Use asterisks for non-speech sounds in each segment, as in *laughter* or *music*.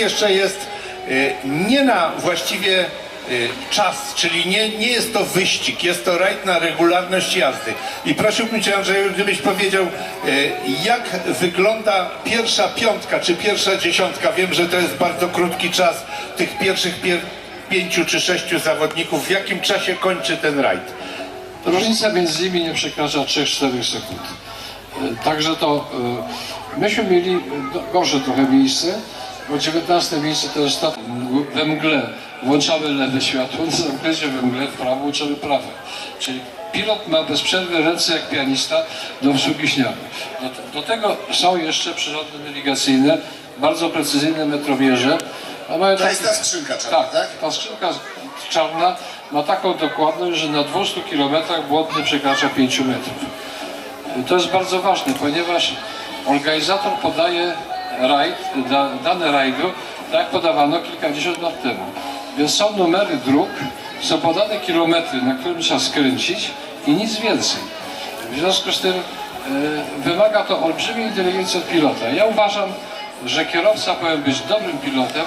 jeszcze jest y, nie na właściwie y, czas, czyli nie, nie jest to wyścig, jest to rajd na regularność jazdy. I prosiłbym Cię Andrzeju, gdybyś powiedział, y, jak wygląda pierwsza piątka czy pierwsza dziesiątka. Wiem, że to jest bardzo krótki czas tych pierwszych pier pięciu czy sześciu zawodników. W jakim czasie kończy ten rajd? Różnica między nimi nie przekracza 3-4 sekund. Także to myśmy mieli gorsze trochę miejsce, bo 19 miejsce to jest to we mgle. Włączamy lewe światło, na zakręcie we mgle w prawo, włączamy prawe. Czyli pilot ma bez przerwy ręce jak pianista do obsługi śniady. Do, do tego są jeszcze przyrządy nawigacyjne, bardzo precyzyjne mają To jest taki- ta skrzynka czarna, tak, tak? ta skrzynka czarna ma taką dokładność, że na 200 km błąd nie przekracza 5 metrów. To jest bardzo ważne, ponieważ organizator podaje rajd, da, dane rajdu, tak podawano kilkadziesiąt lat temu. Więc są numery dróg, są podane kilometry, na którym trzeba skręcić i nic więcej. W związku z tym e, wymaga to olbrzymiej inteligencji od pilota. Ja uważam, że kierowca powinien być dobrym pilotem,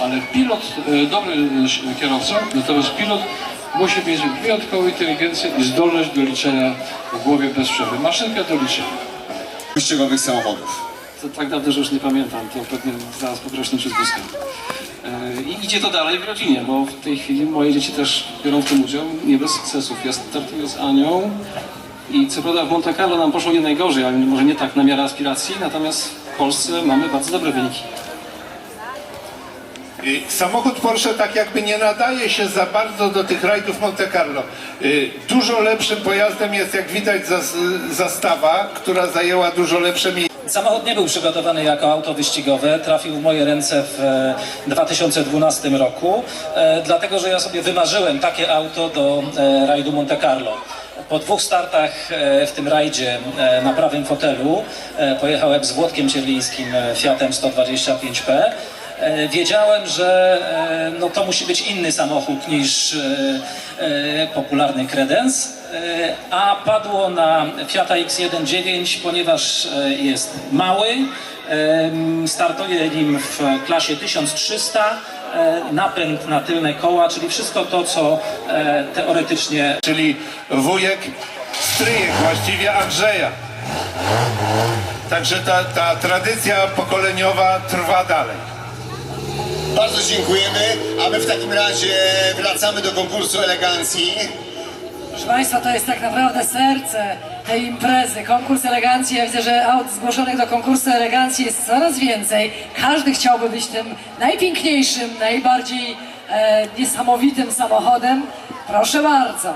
ale pilot, e, dobry e, kierowcą, natomiast pilot musi mieć wyjątkową inteligencję i zdolność do liczenia w głowie bez przerwy. Maszynkę do liczenia. wyścigowych samochodów. To tak dawno, że już nie pamiętam, to pewnie zaraz przed wózkiem. E, I idzie to dalej w rodzinie, bo w tej chwili moje dzieci też biorą w tym udział, nie bez sukcesów. Ja startuję z Anią i co prawda w Monte Carlo nam poszło nie najgorzej, ale może nie tak na miarę aspiracji, natomiast w Polsce mamy bardzo dobre wyniki. Samochód Porsche tak jakby nie nadaje się za bardzo do tych rajdów Monte Carlo. Y, Dużo lepszym pojazdem jest, jak widać, zas- zastawa, która zajęła dużo lepsze miejsce. Samochód nie był przygotowany jako auto wyścigowe, trafił w moje ręce w e, 2012 roku, e, dlatego że ja sobie wymarzyłem takie auto do e, rajdu Monte Carlo. Po dwóch startach e, w tym rajdzie e, na prawym fotelu e, pojechałem z Włodkiem Cierlińskim e, Fiatem 125P. E, Wiedziałem, że e, no, to musi być inny samochód niż e, popularny Credence, e, a padło na Fiata X1.9, ponieważ jest mały, startuje nim w klasie 1300, e, napęd na tylne koła, czyli wszystko to, co teoretycznie czyli wujek, stryjek właściwie Andrzeja. Także ta, ta tradycja pokoleniowa trwa dalej. Bardzo dziękujemy, a my w takim razie wracamy do konkursu elegancji. Proszę Państwa, to jest tak naprawdę serce tej imprezy. Konkurs elegancji. Ja widzę, że aut zgłoszonych do konkursu elegancji jest coraz więcej. Każdy chciałby być tym najpiękniejszym, najbardziej e, niesamowitym samochodem. Proszę bardzo.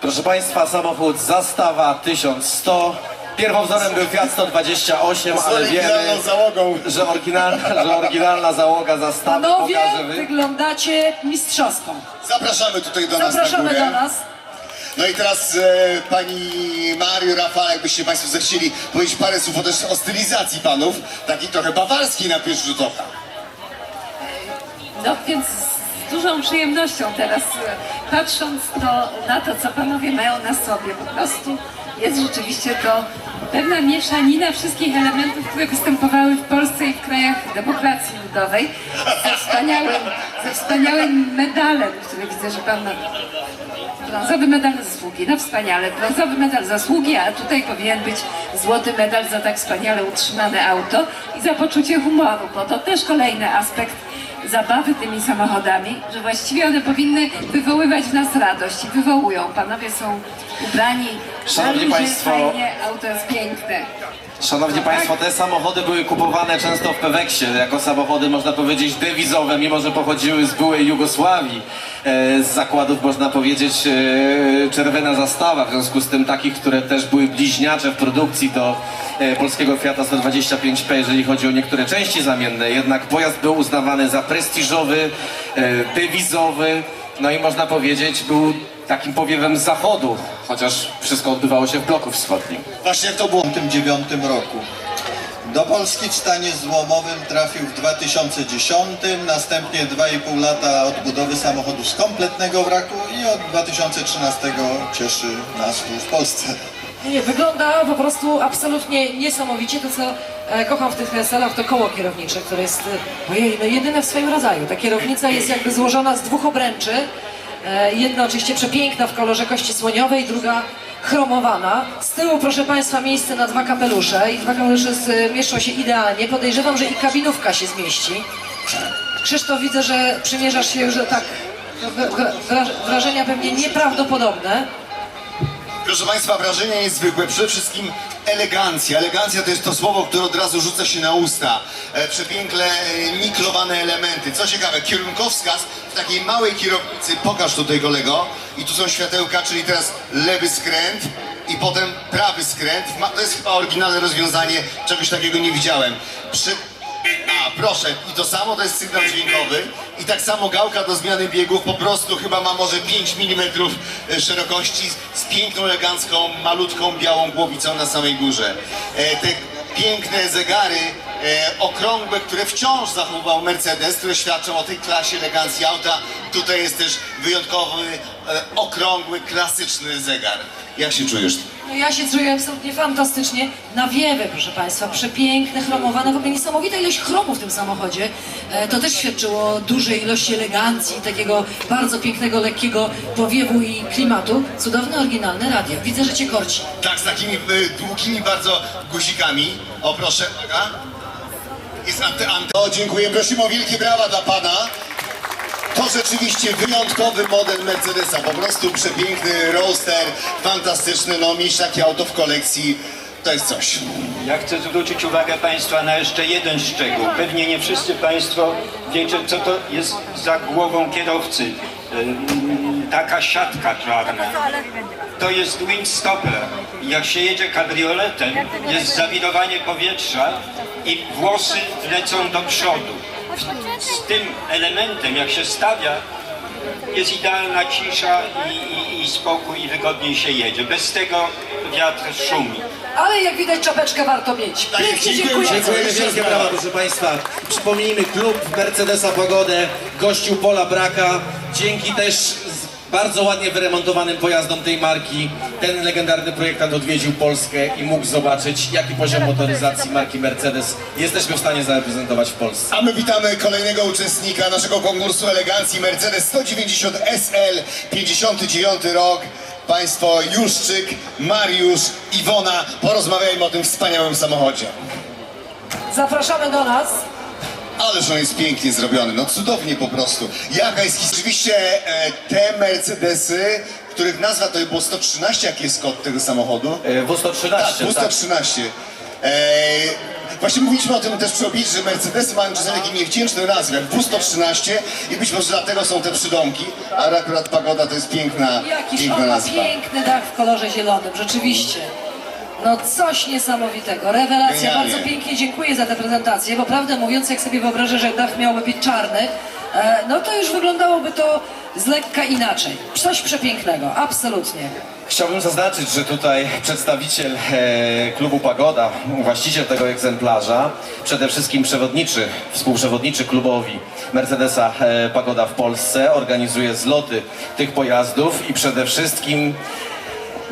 Proszę Państwa, samochód Zastawa 1100. Pierwowzorem był Fiat 128, Z ale wiemy, załogą. że oryginalna, że oryginalna załoga Zastawy Panowie, pokaże wy... wyglądacie mistrzowsko. Zapraszamy tutaj do nas na Zapraszamy górę. do nas. No i teraz e, pani Mario, Rafał, jakbyście Państwo zechcieli powiedzieć parę słów o, też o stylizacji panów, taki trochę bawarski na pierwszy rzut oka. No więc z dużą przyjemnością teraz e, patrząc to, na to, co panowie mają na sobie, po prostu jest rzeczywiście to pewna mieszanina wszystkich elementów, które występowały w Polsce i w krajach demokracji ludowej. Ze wspaniałym, ze wspaniałym medalem, który widzę, że pan ma. Brązowy medal zasługi, no wspaniale, brązowy medal zasługi, a tutaj powinien być złoty medal za tak wspaniale utrzymane auto i za poczucie humoru, bo to też kolejny aspekt zabawy tymi samochodami, że właściwie one powinny wywoływać w nas radość i wywołują. Panowie są ubrani Szanowni Państwo. fajnie, auto jest piękne. Szanowni Państwo, te samochody były kupowane często w Peweksie, jako samochody można powiedzieć dewizowe, mimo że pochodziły z byłej Jugosławii. E, Z zakładów można powiedzieć e, czerwona zastawa, w związku z tym takich, które też były bliźniacze w produkcji do e, polskiego Fiata 125P, jeżeli chodzi o niektóre części zamienne. Jednak pojazd był uznawany za prestiżowy, dewizowy, no i można powiedzieć był takim powiewem zachodu, chociaż wszystko odbywało się w bloku wschodnim. Właśnie to było? 1959 roku. Do Polski w stanie złomowym trafił w 2010, następnie 2,5 lata odbudowy samochodu z kompletnego wraku i od 2013 cieszy nas tu w Polsce. Nie, wygląda po prostu absolutnie niesamowicie to, co kocham w tych SL-ach, to koło kierownicze, które jest e, ojej, no jedyne w swoim rodzaju. Ta kierownica jest jakby złożona z dwóch obręczy. E, Jedna oczywiście przepiękna w kolorze kości słoniowej, druga chromowana. Z tyłu, proszę Państwa, miejsce na dwa kapelusze i dwa kapelusze mieszczą się idealnie. Podejrzewam, że i kabinówka się zmieści. Krzysztof, widzę, że przymierzasz się już do tak wra- wrażenia pewnie nieprawdopodobne. Proszę Państwa, wrażenia niezwykłe. Przede wszystkim elegancja. Elegancja to jest to słowo, które od razu rzuca się na usta. E, przepiękne, e, niklowane elementy. Co ciekawe, kierunkowskaz w takiej małej kierownicy, pokaż tutaj kolego, i tu są światełka, czyli teraz lewy skręt i potem prawy skręt. To jest chyba oryginalne rozwiązanie, czegoś takiego nie widziałem. Przy... Proszę, i to samo to jest sygnał dźwiękowy i tak samo gałka do zmiany biegów po prostu chyba ma może 5 mm szerokości z piękną, elegancką, malutką, białą głowicą na samej górze. E, te piękne zegary e, okrągłe, które wciąż zachował Mercedes, które świadczą o tej klasie elegancji auta. Tutaj jest też wyjątkowy, e, okrągły, klasyczny zegar. Jak się czujesz? No ja się czuję absolutnie fantastycznie. Nawiewy, proszę Państwa, przepiękne, chromowane, w ogóle niesamowita ilość chromu w tym samochodzie. E, to też świadczyło o dużej ilości elegancji, takiego bardzo pięknego, lekkiego powiewu i klimatu. Cudowne, oryginalne radio. Widzę, że Cię korci. Tak, z takimi y, długimi bardzo guzikami. O proszę, uwaga. Jest anty, anty. O, dziękuję. Prosimy o wielkie brawa dla Pana. To rzeczywiście wyjątkowy model Mercedesa. Po prostu przepiękny roadster, fantastyczny. No, mieć takie auto w kolekcji to jest coś. Ja chcę zwrócić uwagę Państwa na jeszcze jeden szczegół. Pewnie nie wszyscy Państwo wiecie, co to jest za głową kierowcy. Ym, Taka siatka czarna. To jest windstopper. Jak się jedzie kabrioletem, jest zawirowanie powietrza i włosy lecą do przodu. Z tym elementem, jak się stawia, jest idealna cisza i, i, i spokój i wygodniej się jedzie. Bez tego wiatr szumi. Ale jak widać, czapeczkę warto mieć. Tak Pięknie dziękuję. Dziękujemy wielkie brawa, proszę Państwa. Przypomnijmy klub Mercedesa Pogodę, gościu Pola Braka. Dzięki też bardzo ładnie wyremontowanym pojazdom tej marki ten legendarny projektant odwiedził Polskę i mógł zobaczyć, jaki poziom motoryzacji marki Mercedes jesteśmy w stanie zareprezentować w Polsce. A my witamy kolejnego uczestnika naszego konkursu elegancji Mercedes 190 SL 59 rok. Państwo Juszczyk, Mariusz, Iwona. Porozmawiajmy o tym wspaniałym samochodzie. Zapraszamy do nas. Ależ on jest pięknie zrobiony, no cudownie po prostu. Jaka jest historia? Rzeczywiście e, te Mercedesy, których nazwa to było 113, jaki jest kod tego samochodu? E, W113, Tak, W113. E, właśnie mówiliśmy o tym też przy obiedzie, że Mercedesy mają czasami takie niewdzięczne nazwy, jak W113 i być może dlatego są te przydomki, ale akurat Pagoda to jest piękna, Jakiś piękna on ma nazwa. piękny dach w kolorze zielonym, rzeczywiście. No coś niesamowitego, rewelacja, Genialnie. bardzo pięknie dziękuję za tę prezentację, bo prawdę mówiąc, jak sobie wyobrażę, że dach miałby być czarny, e, no to już wyglądałoby to z lekka inaczej. Coś przepięknego, absolutnie. Chciałbym zaznaczyć, że tutaj przedstawiciel e, klubu Pagoda, właściciel tego egzemplarza, przede wszystkim przewodniczy, współprzewodniczy klubowi Mercedesa e, Pagoda w Polsce, organizuje zloty tych pojazdów i przede wszystkim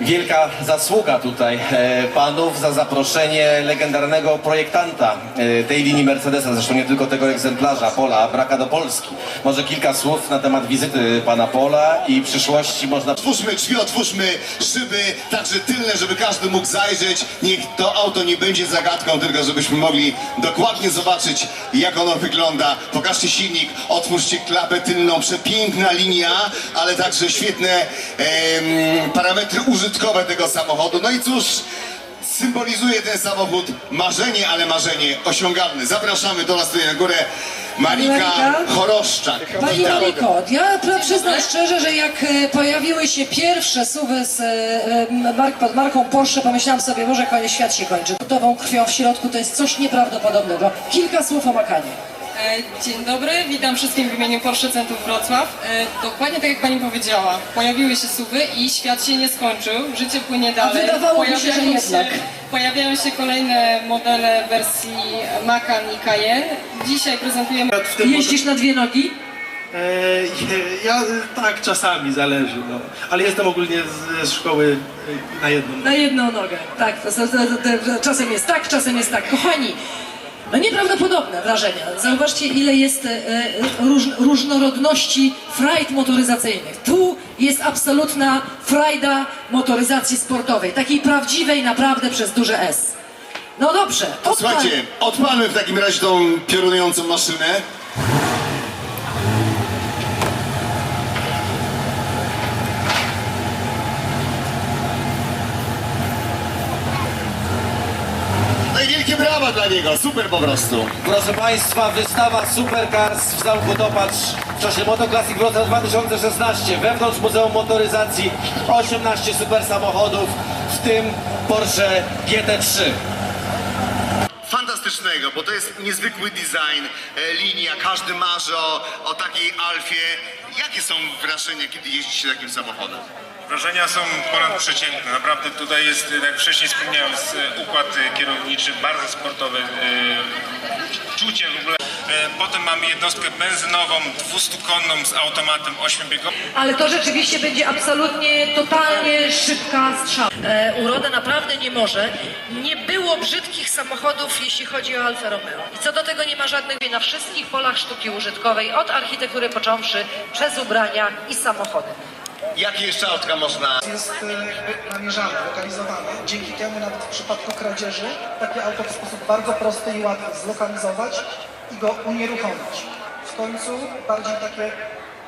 wielka zasługa tutaj e, panów za zaproszenie legendarnego projektanta e, tej linii Mercedesa, zresztą nie tylko tego egzemplarza, Pola Braka do Polski. Może kilka słów na temat wizyty pana Pola i przyszłości można Otwórzmy drzwi, otwórzmy szyby, także tylne, żeby każdy mógł zajrzeć. Niech to auto nie będzie zagadką, tylko żebyśmy mogli dokładnie zobaczyć, jak ono wygląda. Pokażcie silnik, otwórzcie klapę tylną, przepiękna linia, ale także świetne em, parametry użytkowe tego samochodu. No i cóż, symbolizuje ten samochód marzenie, ale marzenie osiągalne. Zapraszamy do nas tutaj na górę Marika? Choroszczak. Pani Witam. Moniko, ja przyznam szczerze, że jak e, pojawiły się pierwsze suwy z, e, e, mark, pod marką Porsche, pomyślałam sobie, może koniec świat się kończy. Gotową krwią w środku to jest coś nieprawdopodobnego. Kilka słów o Makanie. E, Dzień dobry, witam wszystkim w imieniu Porsche Centrum Wrocław. E, Dokładnie tak jak Pani powiedziała, pojawiły się suwy i świat się nie skończył, życie płynie dalej. wydawało mi się, że jednak. Pojawiają się kolejne modele wersji Macan i Cayenne. Dzisiaj prezentujemy... Jeździsz na dwie nogi? E, *laughs* ja tak czasami zależy, no. ale jestem ogólnie z, z szkoły na jedną. Na jedną nogę. Tak, to, to, to, to, czasem jest tak, czasem jest tak. Kochani, no nieprawdopodobne wrażenia. Zauważcie, ile jest e, róż, różnorodności frajd motoryzacyjnych. Tu jest absolutna frajda motoryzacji sportowej, takiej prawdziwej naprawdę przez duże S. No dobrze. Odpal- słuchajcie, odpalmy w takim razie tą piorunującą maszynę. Wielkie brawa dla niego, super po prostu. Proszę Państwa, wystawa Supercars w Zamku Topatrz w czasie Motoclassic Wrocław 2016 wewnątrz Muzeum Motoryzacji 18 super samochodów, w tym Porsche GT3. Fantastycznego, bo to jest niezwykły design, e, linia, każdy marzy o, o takiej Alfie. Jakie są wrażenia, kiedy jeździcie takim samochodem? Wrażenia są ponadprzeciętne. Naprawdę tutaj jest, jak wcześniej wspomniałem, jest układ kierowniczy, bardzo sportowy, e, czucie w ogóle. E, Potem mamy jednostkę benzynową, 200-konną z automatem 8-biegowym. Ale to rzeczywiście będzie absolutnie, totalnie szybka strzała. E, uroda naprawdę nie może. Nie było brzydkich samochodów, jeśli chodzi o Alfa Romeo. I co do tego nie ma żadnych na wszystkich polach sztuki użytkowej, od architektury począwszy, przez ubrania i samochody. Jakie jeszcze autka można... jest e, namierzane, lokalizowane. Dzięki temu nawet w przypadku kradzieży takie auto w sposób bardzo prosty i łatwy zlokalizować i go unieruchomić. W końcu bardziej takie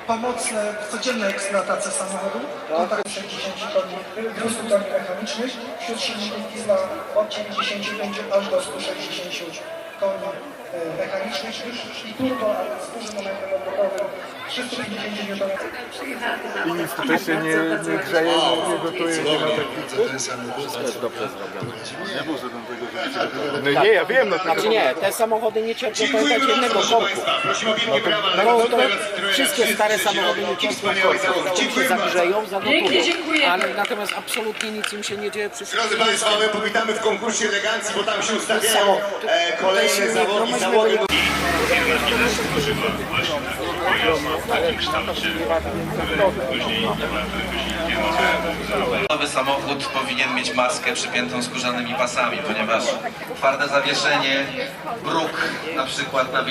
pomocne w codziennej eksploatacji samochodu, kontakt 60 koni, 200 koni mechanicznych, wśród silników diesla od 95 aż do 160 koni e, mechanicznych i turbo, ale z dużym momentem obrotowym 350 Nm. I nic tutaj się nie, nie grzeje, nie, nie gotuje, nie ma jest dobrze zrobione. Nie było żadnego No nie, ja wiem, no Znaczy nie, te samochody nie cierpią pamiętać jednego korku. No No to wszystkie stare samochody nie cierpią korku. Się zagrzeją, zagotują. Ale natomiast absolutnie nic im się nie dzieje przy Drodzy Państwo, my powitamy w konkursie elegancji, bo tam się ustawiają Nowy samochód powinien mieć maskę przypiętą skórzanymi pasami, ponieważ twarde zawieszenie, bruk na przykład na